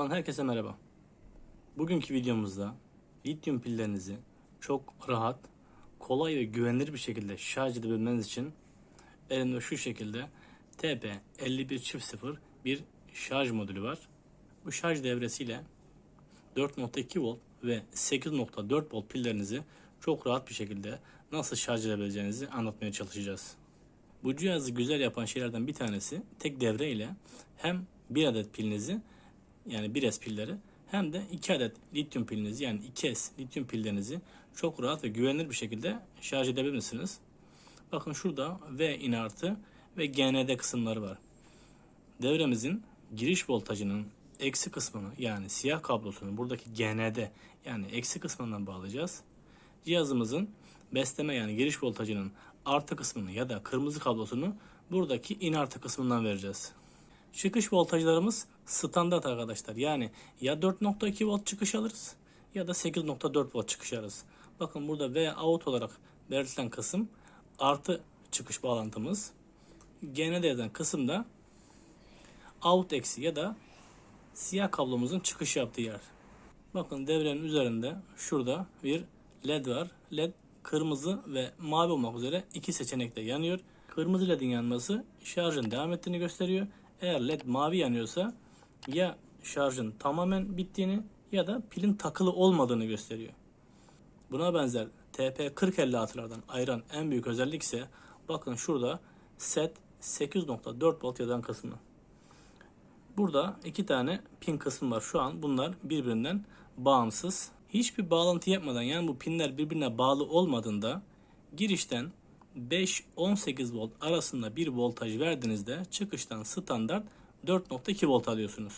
Kanalımdan herkese merhaba. Bugünkü videomuzda lityum pillerinizi çok rahat, kolay ve güvenilir bir şekilde şarj edebilmeniz için elimde şu şekilde TP5100 bir şarj modülü var. Bu şarj devresiyle 4.2 volt ve 8.4 volt pillerinizi çok rahat bir şekilde nasıl şarj edebileceğinizi anlatmaya çalışacağız. Bu cihazı güzel yapan şeylerden bir tanesi tek devre ile hem bir adet pilinizi yani 1S pilleri hem de 2 adet lityum pilinizi yani 2S lityum pillerinizi çok rahat ve güvenilir bir şekilde şarj edebilirsiniz. Bakın şurada V in artı ve GND kısımları var. Devremizin giriş voltajının eksi kısmını yani siyah kablosunu buradaki GND yani eksi kısmından bağlayacağız. Cihazımızın besleme yani giriş voltajının artı kısmını ya da kırmızı kablosunu buradaki in artı kısmından vereceğiz. Çıkış voltajlarımız standart arkadaşlar. Yani ya 4.2 volt çıkış alırız ya da 8.4 volt çıkış alırız. Bakın burada V out olarak belirtilen kısım artı çıkış bağlantımız. GND yazan kısım da out eksi ya da siyah kablomuzun çıkış yaptığı yer. Bakın devrenin üzerinde şurada bir led var. Led kırmızı ve mavi olmak üzere iki seçenekte yanıyor. Kırmızı ledin yanması şarjın devam ettiğini gösteriyor. Eğer led mavi yanıyorsa ya şarjın tamamen bittiğini ya da pilin takılı olmadığını gösteriyor. Buna benzer TP4056'lardan ayıran en büyük özellik ise bakın şurada set 8.4 volt yazan kısmı. Burada iki tane pin kısmı var. Şu an bunlar birbirinden bağımsız. Hiçbir bağlantı yapmadan yani bu pinler birbirine bağlı olmadığında girişten 5-18 volt arasında bir voltaj verdiğinizde çıkıştan standart 4.2 volt alıyorsunuz.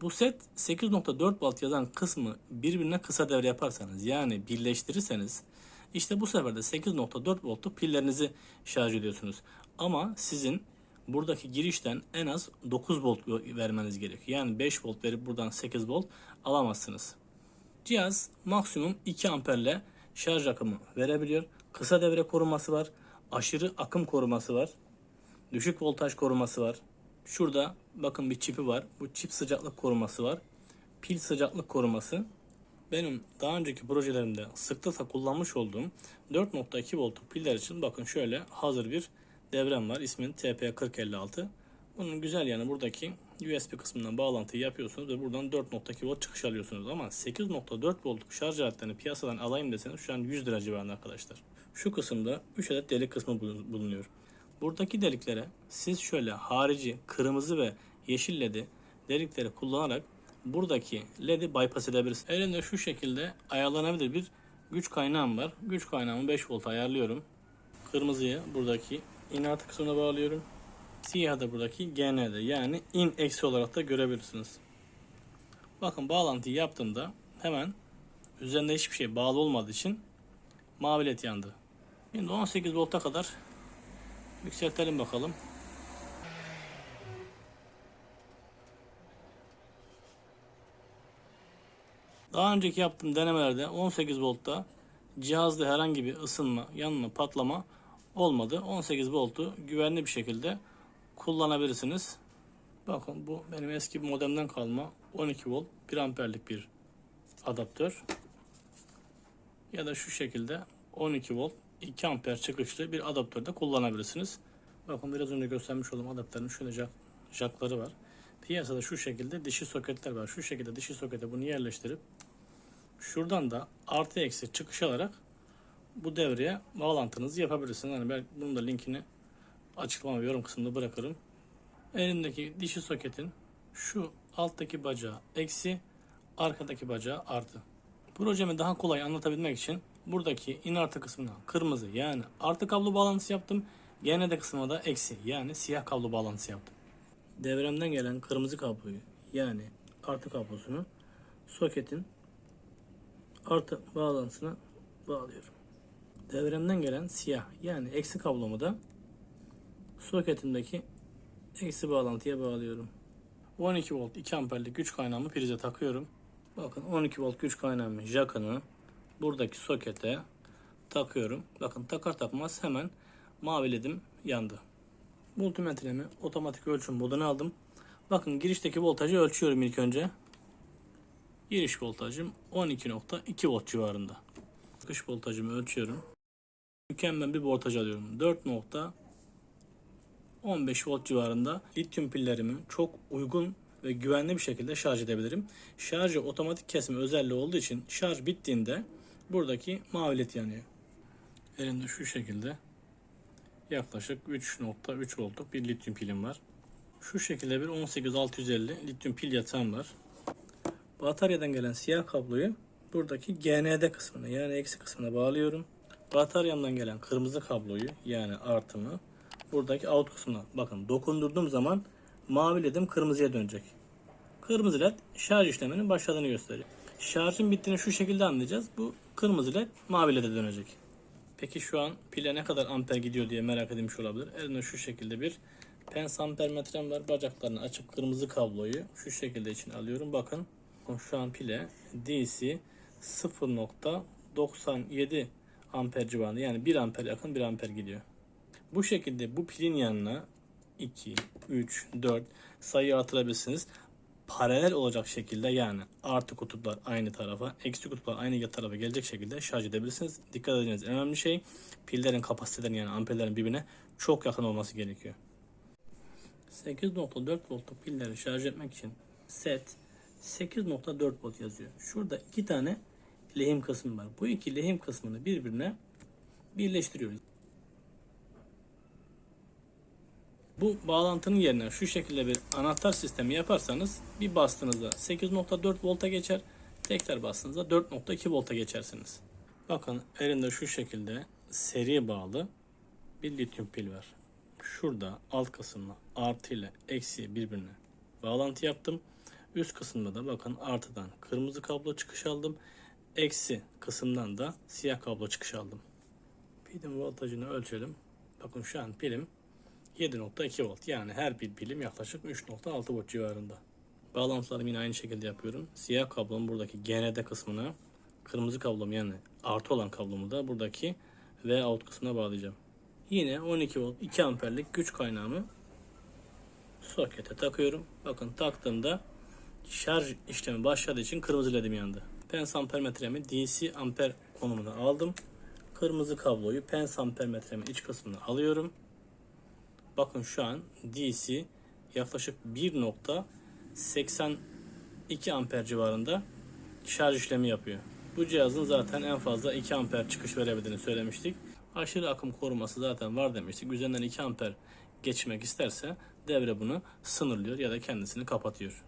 Bu set 8.4 volt yazan kısmı birbirine kısa devre yaparsanız yani birleştirirseniz işte bu sefer de 8.4 voltluk pillerinizi şarj ediyorsunuz. Ama sizin buradaki girişten en az 9 volt vermeniz gerekiyor. Yani 5 volt verip buradan 8 volt alamazsınız. Cihaz maksimum 2 amperle şarj akımı verebiliyor. Kısa devre koruması var. Aşırı akım koruması var. Düşük voltaj koruması var. Şurada bakın bir çipi var. Bu çip sıcaklık koruması var. Pil sıcaklık koruması. Benim daha önceki projelerimde sıklıkla kullanmış olduğum 4.2 voltluk piller için bakın şöyle hazır bir devrem var. İsmin TP4056. Bunun güzel yanı buradaki USB kısmından bağlantıyı yapıyorsunuz ve buradan 4.2 volt çıkış alıyorsunuz. Ama 8.4 voltluk şarj aletlerini piyasadan alayım deseniz şu an 100 lira civarında arkadaşlar. Şu kısımda 3 adet delik kısmı bulunuyor. Buradaki deliklere siz şöyle harici kırmızı ve yeşil ledi delikleri kullanarak buradaki ledi bypass edebilirsiniz. Elimde şu şekilde ayarlanabilir bir güç kaynağım var. Güç kaynağımı 5 volt ayarlıyorum. Kırmızıya buradaki inat kısmına bağlıyorum. Siyah da buradaki GN'de yani in eksi olarak da görebilirsiniz. Bakın bağlantıyı yaptığımda hemen üzerinde hiçbir şey bağlı olmadığı için mavi led yandı. Şimdi 18 volta kadar yükseltelim bakalım. Daha önceki yaptığım denemelerde 18 voltta cihazda herhangi bir ısınma, yanma, patlama olmadı. 18 voltu güvenli bir şekilde kullanabilirsiniz. Bakın bu benim eski modemden kalma 12 volt 1 amperlik bir adaptör. Ya da şu şekilde 12 volt 2 amper çıkışlı bir adaptör de kullanabilirsiniz. Bakın biraz önce göstermiş olduğum adaptörün şöyle jack, jackları var. Piyasada şu şekilde dişi soketler var. Şu şekilde dişi sokete bunu yerleştirip şuradan da artı eksi çıkış alarak bu devreye bağlantınızı yapabilirsiniz. Yani ben bunun da linkini açıklama yorum kısmında bırakırım. Elimdeki dişi soketin şu alttaki bacağı eksi, arkadaki bacağı artı. Projemi daha kolay anlatabilmek için buradaki in artı kısmına kırmızı yani artı kablo bağlantısı yaptım. GND kısmına da eksi yani siyah kablo bağlantısı yaptım. Devremden gelen kırmızı kabloyu yani artı kablosunu soketin artı bağlantısına bağlıyorum. Devremden gelen siyah yani eksi kablomu da soketimdeki eksi bağlantıya bağlıyorum. 12 volt 2 amperlik güç kaynağımı prize takıyorum. Bakın 12 volt güç kaynağımın jackını buradaki sokete takıyorum. Bakın takar takmaz hemen mavi ledim yandı. Multimetremi otomatik ölçüm moduna aldım. Bakın girişteki voltajı ölçüyorum ilk önce. Giriş voltajım 12.2 volt civarında. Çıkış voltajımı ölçüyorum. Mükemmel bir voltaj alıyorum. 4.15 volt civarında lityum pillerimi çok uygun ve güvenli bir şekilde şarj edebilirim. Şarjı otomatik kesme özelliği olduğu için şarj bittiğinde buradaki mavi led yanıyor. Elimde şu şekilde yaklaşık 3.3 voltluk bir lityum pilim var. Şu şekilde bir 18650 lityum pil yatağım var. Bataryadan gelen siyah kabloyu buradaki GND kısmına yani eksi kısmına bağlıyorum. Bataryamdan gelen kırmızı kabloyu yani artımı buradaki out kısmına bakın dokundurduğum zaman mavi ledim kırmızıya dönecek. Kırmızı led şarj işleminin başladığını gösteriyor. Şarjın bittiğini şu şekilde anlayacağız. Bu kırmızı led mavi led'e dönecek. Peki şu an pile ne kadar amper gidiyor diye merak edilmiş olabilir. Elimde şu şekilde bir pens ampermetrem var. Bacaklarını açıp kırmızı kabloyu şu şekilde için alıyorum. Bakın şu an pile DC 0.97 amper civarında yani 1 amper yakın 1 amper gidiyor. Bu şekilde bu pilin yanına 2, 3, 4 sayı artırabilirsiniz. Paralel olacak şekilde yani artı kutuplar aynı tarafa, eksi kutuplar aynı tarafa gelecek şekilde şarj edebilirsiniz. Dikkat edeceğiniz en önemli şey pillerin kapasitelerinin yani amperlerin birbirine çok yakın olması gerekiyor. 8.4 voltluk pilleri şarj etmek için set 8.4 volt yazıyor. Şurada iki tane lehim kısmı var. Bu iki lehim kısmını birbirine birleştiriyoruz. Bu bağlantının yerine şu şekilde bir anahtar sistemi yaparsanız bir bastığınızda 8.4 volta geçer. Tekrar bastığınızda 4.2 volta geçersiniz. Bakın elimde şu şekilde seri bağlı bir lityum pil var. Şurada alt kısımda artı ile eksi birbirine bağlantı yaptım. Üst kısımda da bakın artıdan kırmızı kablo çıkış aldım. Eksi kısımdan da siyah kablo çıkış aldım. Pilin voltajını ölçelim. Bakın şu an pilim 7.2 volt. Yani her bir pilim yaklaşık 3.6 volt civarında. Bağlantılarımı yine aynı şekilde yapıyorum. Siyah kablom buradaki GND kısmına, kırmızı kablom yani artı olan kablomu da buradaki V out kısmına bağlayacağım. Yine 12 volt 2 amperlik güç kaynağımı sokete takıyorum. Bakın taktığımda şarj işlemi başladığı için kırmızı ledim yandı. Pens ampermetremi DC amper konumuna aldım. Kırmızı kabloyu pens ampermetremin iç kısmına alıyorum. Bakın şu an DC yaklaşık 1.82 amper civarında şarj işlemi yapıyor. Bu cihazın zaten en fazla 2 amper çıkış verebildiğini söylemiştik. Aşırı akım koruması zaten var demiştik. Üzerinden 2 amper geçmek isterse devre bunu sınırlıyor ya da kendisini kapatıyor.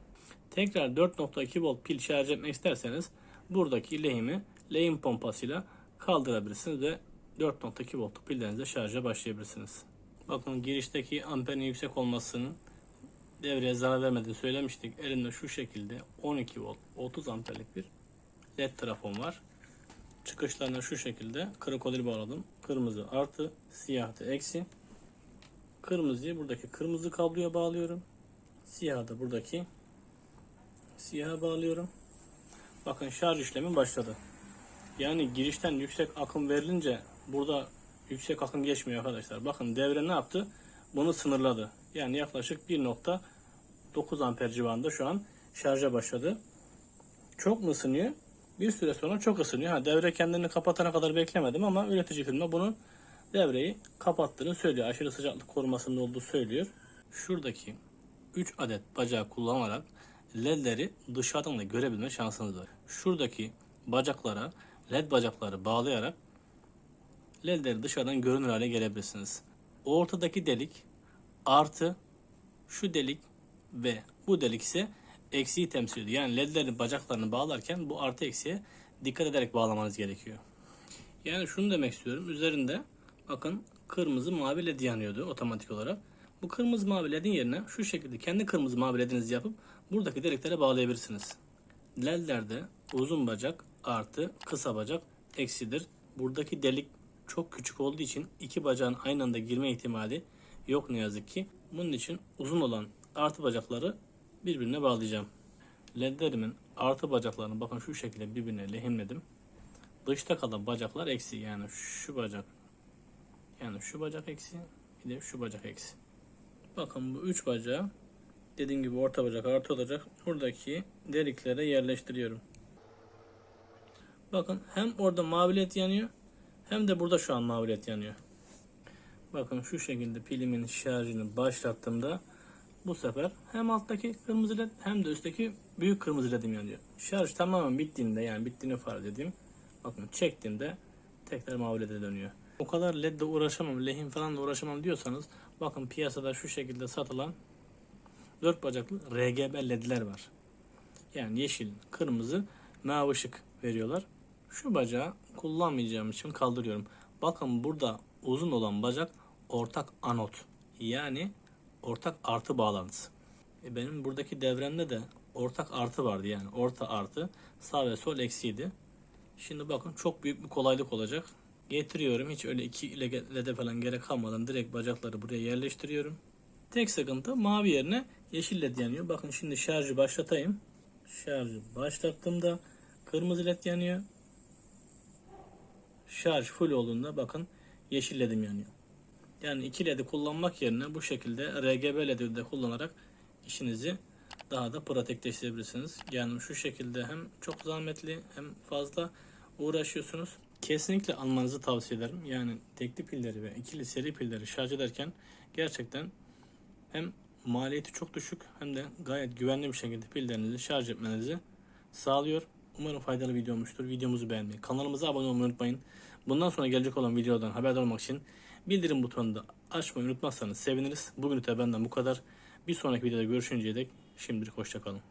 Tekrar 4.2 volt pil şarj etmek isterseniz buradaki lehimi lehim pompasıyla kaldırabilirsiniz ve 4.2 voltluk pillerinizle şarja başlayabilirsiniz. Bakın girişteki amperin yüksek olmasının devreye zarar vermediğini söylemiştik. Elimde şu şekilde 12 volt 30 amperlik bir led trafon var. Çıkışlarına şu şekilde krokodil bağladım. Kırmızı artı, siyah da eksi. Kırmızıyı buradaki kırmızı kabloya bağlıyorum. Siyah da buradaki siyaha bağlıyorum. Bakın şarj işlemi başladı. Yani girişten yüksek akım verilince burada yüksek akım geçmiyor arkadaşlar. Bakın devre ne yaptı? Bunu sınırladı. Yani yaklaşık 1.9 amper civarında şu an şarja başladı. Çok mu ısınıyor? Bir süre sonra çok ısınıyor. Ha, devre kendini kapatana kadar beklemedim ama üretici firma bunu devreyi kapattığını söylüyor. Aşırı sıcaklık korumasında olduğu söylüyor. Şuradaki 3 adet bacağı kullanarak ledleri dışarıdan da görebilme şansınız var. Şuradaki bacaklara led bacakları bağlayarak ledleri dışarıdan görünür hale gelebilirsiniz. Ortadaki delik artı şu delik ve bu delik ise eksiği temsil ediyor. Yani ledlerin bacaklarını bağlarken bu artı eksiye dikkat ederek bağlamanız gerekiyor. Yani şunu demek istiyorum. Üzerinde bakın kırmızı mavi led yanıyordu otomatik olarak. Bu kırmızı mavi ledin yerine şu şekilde kendi kırmızı mavi ledinizi yapıp buradaki deliklere bağlayabilirsiniz. Ledlerde uzun bacak artı kısa bacak eksidir. Buradaki delik çok küçük olduğu için iki bacağın aynı anda girme ihtimali yok ne yazık ki. Bunun için uzun olan artı bacakları birbirine bağlayacağım. Ledlerimin artı bacaklarını bakın şu şekilde birbirine lehimledim. Dışta kalan bacaklar eksi yani şu bacak yani şu bacak eksi bir de şu bacak eksi. Bakın bu üç bacağı dediğim gibi orta bacak artı olacak. Buradaki deliklere yerleştiriyorum. Bakın hem orada mavi led yanıyor hem de burada şu an mavi led yanıyor. Bakın şu şekilde pilimin şarjını başlattığımda bu sefer hem alttaki kırmızı led hem de üstteki büyük kırmızı ledim yanıyor. Şarj tamamen bittiğinde yani bittiğini farz edeyim. Bakın çektiğimde tekrar mavi led'e dönüyor. O kadar ledle uğraşamam, lehim falan da uğraşamam diyorsanız bakın piyasada şu şekilde satılan dört bacaklı RGB ledler var. Yani yeşil, kırmızı, mavi ışık veriyorlar. Şu bacağı kullanmayacağım için kaldırıyorum. Bakın burada uzun olan bacak ortak anot. Yani ortak artı bağlantısı. E benim buradaki devremde de ortak artı vardı yani orta artı sağ ve sol eksiydi. Şimdi bakın çok büyük bir kolaylık olacak. Getiriyorum hiç öyle iki lede falan gerek kalmadan direkt bacakları buraya yerleştiriyorum. Tek sıkıntı mavi yerine yeşil led yanıyor. Bakın şimdi şarjı başlatayım. Şarjı başlattığımda kırmızı led yanıyor. Şarj full olduğunda bakın yeşil ledim yanıyor. Yani iki ledi kullanmak yerine bu şekilde RGB ledi de kullanarak işinizi daha da pratikleştirebilirsiniz. Yani şu şekilde hem çok zahmetli hem fazla uğraşıyorsunuz. Kesinlikle almanızı tavsiye ederim. Yani tekli pilleri ve ikili seri pilleri şarj ederken gerçekten hem maliyeti çok düşük hem de gayet güvenli bir şekilde pillerinizi şarj etmenizi sağlıyor. Umarım faydalı video olmuştur. Videomuzu beğenmeyi, kanalımıza abone olmayı unutmayın. Bundan sonra gelecek olan videodan haberdar olmak için bildirim butonunu da açmayı unutmazsanız seviniriz. Bugün de benden bu kadar. Bir sonraki videoda görüşünceye dek şimdilik hoşçakalın.